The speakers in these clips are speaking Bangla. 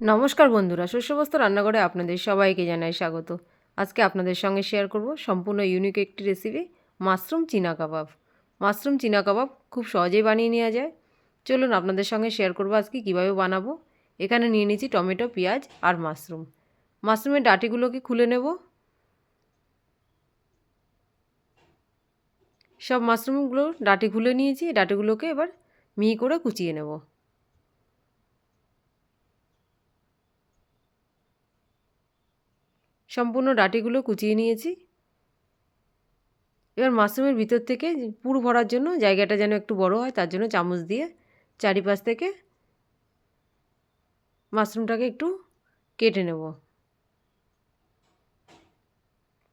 নমস্কার বন্ধুরা শস্যবস্ত রান্নাঘরে আপনাদের সবাইকে জানাই স্বাগত। আজকে আপনাদের সঙ্গে শেয়ার করব সম্পূর্ণ ইউনিক একটি রেসিপি মাশরুম চীনা কাবাব। মাশরুম চীনা কাবাব খুব সহজেই বানিয়ে নেওয়া যায়। চলুন আপনাদের সঙ্গে শেয়ার করব আজকে কীভাবে বানাবো। এখানে নিয়ে নিয়েছি টমেটো, পেঁয়াজ আর মাশরুম। মাশরুমের ডাটিগুলোকে খুলে নেব। সব মাশরুমগুলো ডাটি খুলে নিয়েছি, ডাটিগুলোকে এবার মিহি করে কুচিয়ে নেব। সম্পূর্ণ ডাটিগুলো কুচিয়ে নিয়েছি। এবার মাশরুমের ভিতর থেকে পুর ভরার জন্য জায়গাটা যেন একটু বড় হয়, তার জন্য চামচ দিয়ে চারিপাশ থেকে মাশরুমটাকে একটু কেটে নেব।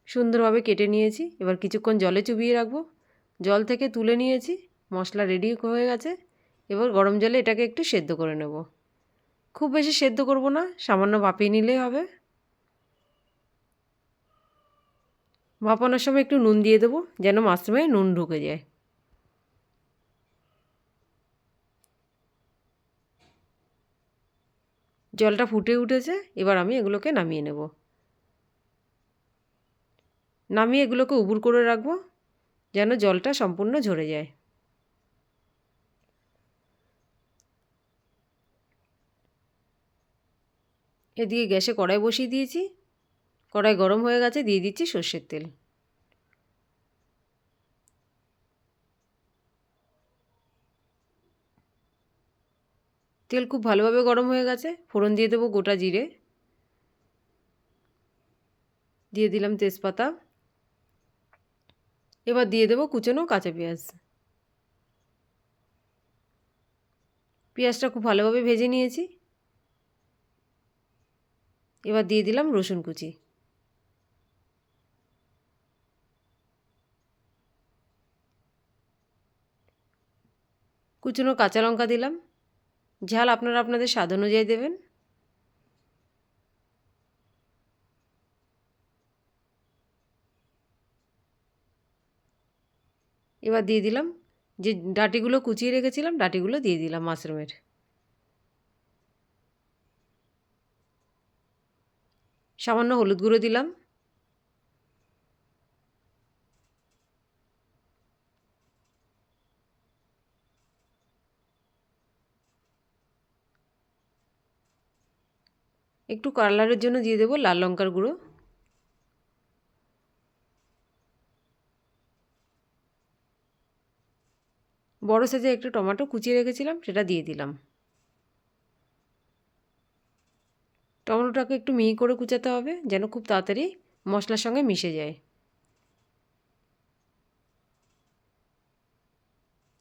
সুন্দরভাবে কেটে নিয়েছি। এবার কিছুক্ষণ জলে চুবিয়ে রাখব। জল থেকে তুলে নিয়েছি। মশলা রেডি হয়ে গেছে। এবার গরম জলে এটাকে একটু সেদ্ধ করে নেব। খুব বেশি সেদ্ধ করব না, সামান্য ভাপিয়ে নিলেই হবে। ভাপানোর সময় একটু নুন দিয়ে দেবো, যেন মাশরুমে নুন ঢুকে যায়। জলটা ফুটে উঠেছে, এবার আমি এগুলোকে নামিয়ে নেব। নামিয়ে এগুলোকে উবুর করে রাখব, যেন জলটা সম্পূর্ণ ঝরে যায়। এদিকে গ্যাসে কড়াই বসিয়ে দিয়েছি। কড়াই গরম হয়ে গেছে, দিয়ে দিচ্ছি সর্ষের তেল। তেল খুব ভালোভাবে গরম হয়ে গেছে, ফোড়ন দিয়ে দেবো গোটা জিরে। দিয়ে দিলাম তেজপাতা। এবার দিয়ে দেবো কুচনো কাঁচা পেঁয়াজ। পেঁয়াজটা খুব ভালোভাবে ভেজে নিয়েছি। এবার দিয়ে দিলাম রসুন কুচি। কুচনো কাঁচা লঙ্কা দিলাম। ঝাল আপনারা আপনাদের স্বাদ অনুযায়ী দেবেন। এবার দিয়ে দিলাম। যে ডাটিগুলো কুচিয়ে রেখেছিলাম, ডাটিগুলো দিয়ে দিলাম মাশরুমের। সামান্য হলুদ গুঁড়ো দিলাম। একটু কালারের জন্য দিয়ে দেবো লাল লঙ্কার গুঁড়ো। বড় সাইজে একটু টমেটো কুচিয়ে রেখেছিলাম, সেটা দিয়ে দিলাম। টমেটোটাকে একটু মিহি করে কুচাতে হবে, যেন খুব তাড়াতাড়ি মশলার সঙ্গে মিশে যায়।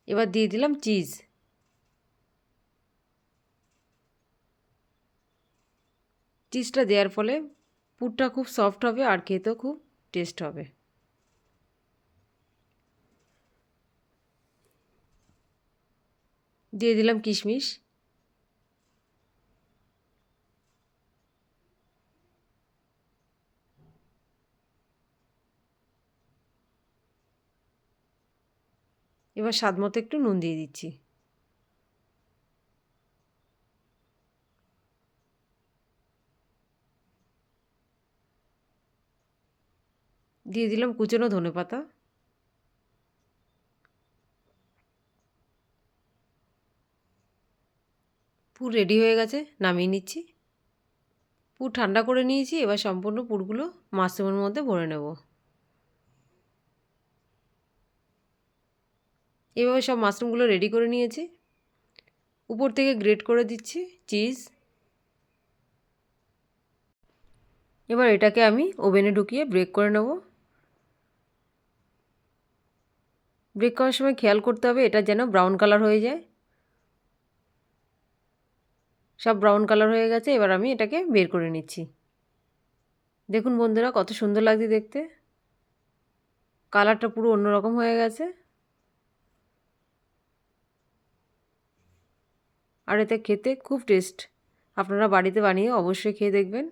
এবার দিয়ে দিলাম চিজ। চিজটা দেওয়ার ফলে পুরটা খুব সফট হবে আর খেতেও খুব টেস্ট হবে। দিয়ে দিলাম কিশমিশ। এবার স্বাদ মতো একটু নুন দিয়ে দিচ্ছি। দিয়ে দিলাম কুচনো ধনে পাতা। পুর রেডি হয়ে গেছে, নামিয়ে নিচ্ছি। পুর ঠান্ডা করে নিয়েছি, এবার সম্পূর্ণ পুরগুলো মাশরুমের মধ্যে ভরে নেব। এভাবে সব মাশরুমগুলো রেডি করে নিয়েছি। উপর থেকে গ্রেট করে দিচ্ছি চিজ এবার এটাকে আমি ওভেনে ঢুকিয়ে ব্রেক করে নেব। ব্রেক করার সময় খেয়াল করতে হবে এটা যেন ব্রাউন কালার হয়ে যায়। সব ব্রাউন কালার হয়ে গেছে, এবার আমি এটাকে বের করে নিচ্ছি। দেখুন বন্ধুরা, কত সুন্দর লাগছে দেখতে। কালারটা পুরো অন্যরকম হয়ে গেছে। আর এতে খেতে খুব টেস্ট আপনারা বাড়িতে বানিয়ে অবশ্যই খেয়ে দেখবেন।